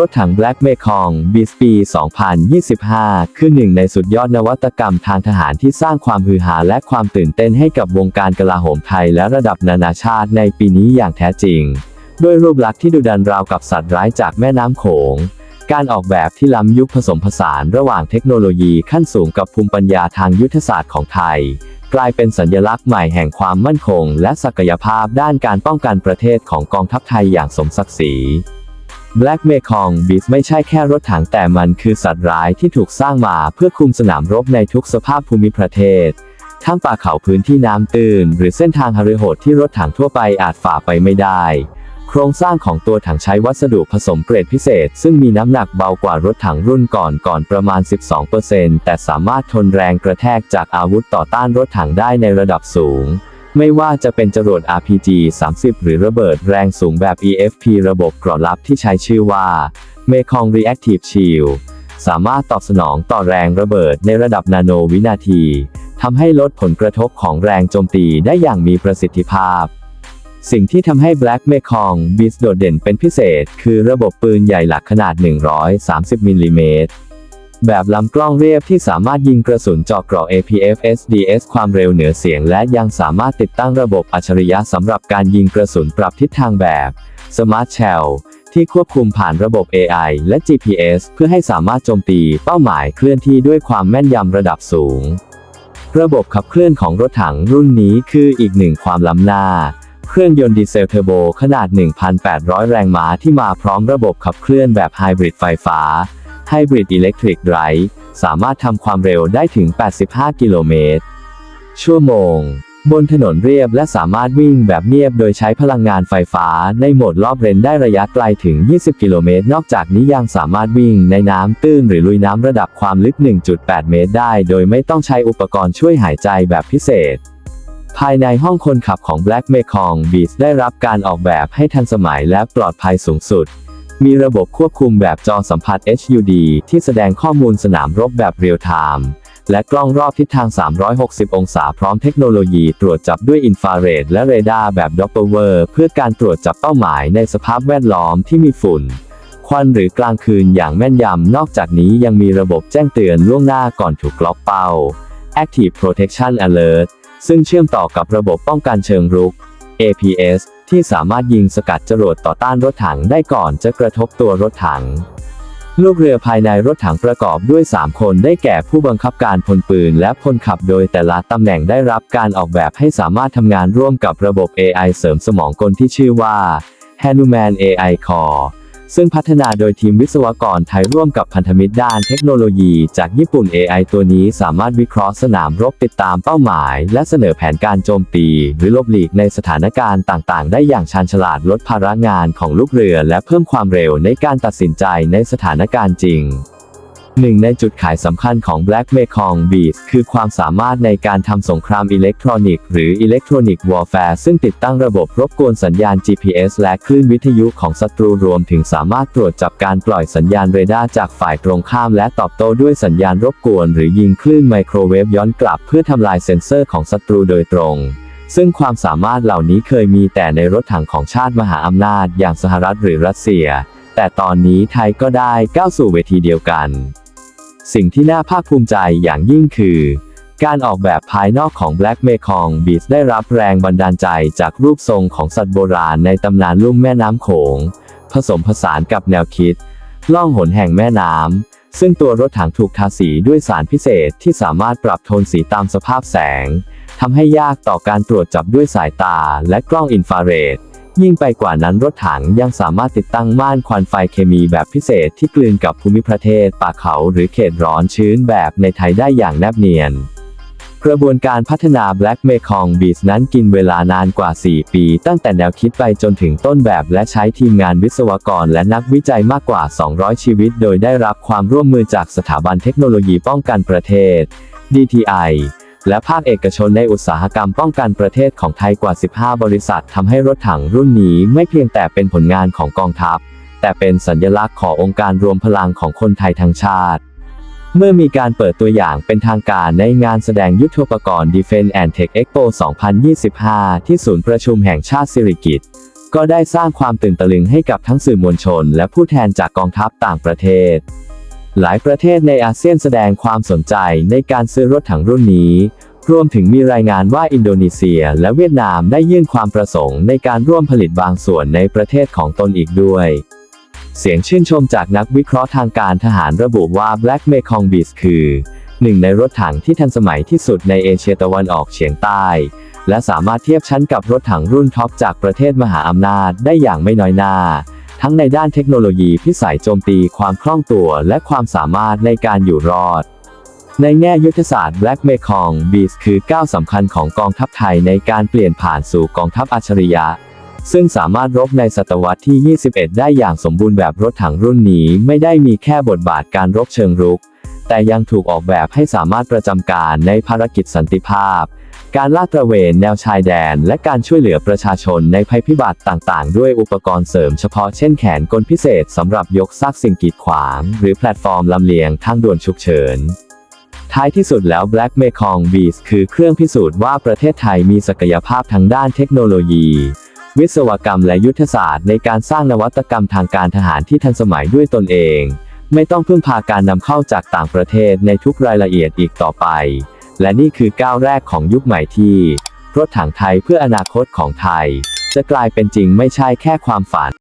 รถถัง Black Mekong b e a s ปี 2025 คือหนึ่งในสุดยอดนวัตกรรมทางทหารที่สร้างความฮือฮาและความตื่นเต้นให้กับวงการกลาโหมไทยและระดับนานาชาติในปีนี้อย่างแท้จริง ด้วยรูปลักษณ์ที่ดุดันราวกับสัตว์ร้ายจากแม่น้ำโขง การออกแบบที่ล้ำยุคผสมผสานระหว่างเทคโนโลยีขั้นสูงกับภูมิปัญญาทางยุทธศาสตร์ของไทย กลายเป็นสัญลักษณ์ใหม่แห่งความมั่นคง และศักยภาพด้านการป้องกันประเทศของกองทัพไทยอย่างสมศักดิ์ศรี Black Mekong Beast ไม่ใช่แค่รถถังแต่มันคือสัตว์ร้ายที่ถูกสร้างมาเพื่อคุมสนามรบในทุกสภาพภูมิประเทศ ทั้งป่าเขาพื้นที่น้ำตื้น หรือเส้นทางหฤโหดที่รถถังทั่วไปอาจฝ่าไปไม่ได้ โครงสร้างของตัวถังใช้วัสดุผสมเกรดพิเศษ ซึ่งมีน้ำหนักเบากว่ารถถังรุ่นก่อนก่อนประมาณ 12%แต่สามารถทนแรงกระแทกจากอาวุธต่อต้านรถถังได้ในระดับสูง ไม่ว่าจะเป็นจรวด RPG 30 หรือระเบิดแรงสูงแบบ EFP ระบบกราะลับที่ใช้ชื่อว่า Mekong Reactive Shield สามารถตอบสนองต่อแรงระเบิดในระดับนาโนวินาทีทำให้ลดผลกระทบของแรงโจมตีได้อย่างมีประสิทธิภาพ สิ่งที่ทำให้ Black Mekong Beast โดดเด่นเป็นพิเศษ คือระบบปืนใหญ่หลักขนาด 130มิลลิเมตร แบบลำกล้องเรียบที่สามารถยิงกระสุนเจาะเกราะ APF SDS ความเร็วเหนือเสียง และยังสามารถติดตั้งระบบอัจฉริยะสำหรับการยิงกระสุนปรับทิศทางแบบ Smart Shell ที่ควบคุมผ่านระบบ AI และ GPS เพื่อให้สามารถโจมตีเป้าหมายเคลื่อนที่ด้วยความแม่นยำระดับสูง ระบบขับเคลื่อนของรถถังรุ่นนี้คืออีกหนึ่งความล้ำหน้าเครื่องยนต์ดีเซลเทอร์โบขนาด 1,800 แรงม้าที่มาพร้อมระบบขับเคลื่อนแบบไฮบริดไฟฟ้า ไฮบริดอิเล็กทริกไดรฟ์สามารถทำความเร็วได้ถึง 85 กิโลเมตร ชั่วโมง บนถนนเรียบและสามารถวิ่งแบบเงียบโดยใช้พลังงานไฟฟ้าในโหมดรอบเรนได้ระยะไกลถึง 20 กิโลเมตร นอกจากนี้ยังสามารถวิ่งในน้ำตื้นหรือลุยน้ำระดับความลึก 1.8 เมตรได้ โดยไม่ต้องใช้อุปกรณ์ช่วยหายใจแบบพิเศษภายในห้องคนขับของ Black Mekong Beast ได้รับการออกแบบให้ทันสมัยและปลอดภัยสูงสุด มีระบบควบคุมแบบจอสัมผัส HUD ที่แสดงข้อมูลสนามรบแบบเรียลไทม์และกล้องรอบทิศทาง 360 องศาพร้อมเทคโนโลยีตรวจจับด้วยอินฟราเรดและเรดาร์แบบ Doppler เพื่อการตรวจจับเป้าหมายในสภาพแวดล้อมที่มีฝุ่น ควันหรือกลางคืนอย่างแม่นยำ นอกจากนี้ยังมีระบบแจ้งเตือนล่วงหน้าก่อนถูกล็อกเป้า Active Protection Alert ซึ่งเชื่อมต่อกับระบบป้องกันเชิงรุก APS ที่สามารถยิงสกัดจรวดต่อต้านรถถังได้ก่อนจะกระทบตัวรถถัง ลูกเรือภายในรถถังประกอบด้วย 3 คนได้แก่ผู้บังคับการพลปืนและพลขับโดยแต่ละตำแหน่งได้รับการออกแบบให้สามารถทำงานร่วมกับระบบ AI เสริมสมองกลที่ชื่อว่า Hanuman AI Core ซึ่งพัฒนาโดยทีมวิศวกรไทยร่วมกับพันธมิตรด้านเทคโนโลยี จากญี่ปุ่น AI ตัวนี้สามารถวิเคราะห์สนามรบติดตามเป้าหมาย และเสนอแผนการโจมตี หรือลบหลีกในสถานการณ์ต่างๆ ได้อย่างชาญฉลาดลดภาระงานของลูกเรือ และเพิ่มความเร็วในการตัดสินใจในสถานการณ์จริง หนึ่งในจุดขายสำคัญของ Black Mekong Beast คือความสามารถในการทำสงครามอิเล็กทรอนิกส์หรือ Electronic Warfare ซึ่งติดตั้งระบบรบกวนสัญญาณ GPS และคลื่นวิทยุของศัตรูรวมถึงสามารถตรวจจับการปล่อยสัญญาณเรดาร์จากฝ่ายตรงข้ามและตอบโต้ด้วยสัญญาณรบกวน หรือยิงคลื่นไมโครเวฟย้อนกลับเพื่อทำลายเซ็นเซอร์ของศัตรูโดยตรงซึ่งความสามารถเหล่านี้เคยมีแต่ในรถถังของชาติมหาอำนาจ อย่างสหรัฐหรือรัสเซีย แต่ตอนนี้ไทยก็ได้ก้าวสู่เวทีเดียวกัน สิ่งที่น่าภาคภูมิใจอย่างยิ่งคือ การออกแบบภายนอกของ Black m e k o n g b e a t ได้รับแรงบันดาลใจจากรูปทรงของสัตว์โบราณในตำนานลุ่มแม่น้ำโขง ผสมผสานกับแนวคิด ล่องหนแห่งแม่น้ำ ซึ่งตัวรถถังถูกทาสีด้วยสารพิเศษที่สามารถปรับโทนสีตามสภาพแสงทำให้ยากต่อการตรวจจับด้วยสายตาและกล้องอินฟราเรด ยิ่งไปกว่านั้นรถถังยังสามารถติดตั้งม่านควันไฟเคมีแบบพิเศษที่กลืนกับภูมิประเทศป่าเขาหรือเขตร้อนชื้นแบบในไทยได้อย่างแนบเนียน กระบวนการพัฒนา Black m e k o n g b e a t นั้นกินเวลานานกว่า 4 ปี ตั้งแต่แนวคิดไปจนถึงต้นแบบและใช้ทีมงานวิศวกรและนักวิจัยมากกว่า 200 ชีวิต โดยได้รับความร่วมมือจากสถาบันเทคโนโลยีป้องกันประเทศ DTI และภาคเอกชนในอุตสาหกรรมป้องกันประเทศของไทยกว่า 15 บริษัททำให้รถถังรุ่นนี้ไม่เพียงแต่เป็นผลงานของกองทัพ แต่เป็นสัญลักษณ์ขององค์การรวมพลังของคนไทยทั้งชาติ เมื่อมีการเปิดตัวอย่างเป็นทางการในงานแสดงยุทธปกรณ์ Defense and Tech Expo 2025 ที่ศูนย์ประชุมแห่งชาติสิริกิติ์ก็ได้สร้างความตื่นตะลึงให้กับทั้งสื่อมวลชน และผู้แทนจากกองทัพต่างประเทศ หลายประเทศในอาเซียนแสดงความสนใจในการซื้อรถถังรุ่นนี้ รวมถึงมีรายงานว่าอินโดนีเซียและเวียดนามได้ยื่นความประสงค์ในการร่วมผลิตบางส่วนในประเทศของตนอีกด้วย เสียงชื่นชมจากนักวิเคราะห์ทางการทหารระบุว่า Black Mekong Beast คือหนึ่งในรถถังที่ทันสมัยที่สุดในเอเชียตะวันออกเฉียงใต้ และสามารถเทียบชั้นกับรถถังรุ่นท็อปจากประเทศมหาอำนาจได้อย่างไม่น้อยหน้า ทั้งในด้านเทคโนโลยีพิสัยโจมตีความคล่องตัวและความสามารถในการอยู่รอด ในแง่ยุทธศาสตร์ Black Mekong Beast คือก้าวสำคัญของกองทัพไทยในการเปลี่ยนผ่านสู่กองทัพอัจฉริยะ ซึ่งสามารถรบในศตวรรษที่ 21 ได้อย่างสมบูรณ์แบบรถถังรุ่นนี้ไม่ได้มีแค่บทบาทการรบเชิงรุก แต่ยังถูกออกแบบให้สามารถประจำการในภารกิจสันติภาพ การลาดตระเวนแนวชายแดน และการช่วยเหลือประชาชนในภัยพิบัติต่างๆ ด้วยอุปกรณ์เสริมเฉพาะเช่นแขนกลพิเศษสำหรับยกซากสิ่งกีดขวาง หรือแพลตฟอร์มลำเลียงทางด่วนฉุกเฉินท้ายที่สุดแล้ว Black Mekong Beast คือเครื่องพิสูจน์ว่าประเทศไทยมีศักยภาพทางด้านเทคโนโลยี วิศวกรรมและยุทธศาสตร์ในการสร้างนวัตกรรมทางการทหารที่ทันสมัยด้วยตนเอง ไม่ต้องพึ่งพาการนำเข้าจากต่างประเทศในทุกรายละเอียดอีกต่อไป และนี่คือก้าวแรกของยุคใหม่ที่ รถถังไทยเพื่ออนาคตของไทย จะกลายเป็นจริงไม่ใช่แค่ความฝัน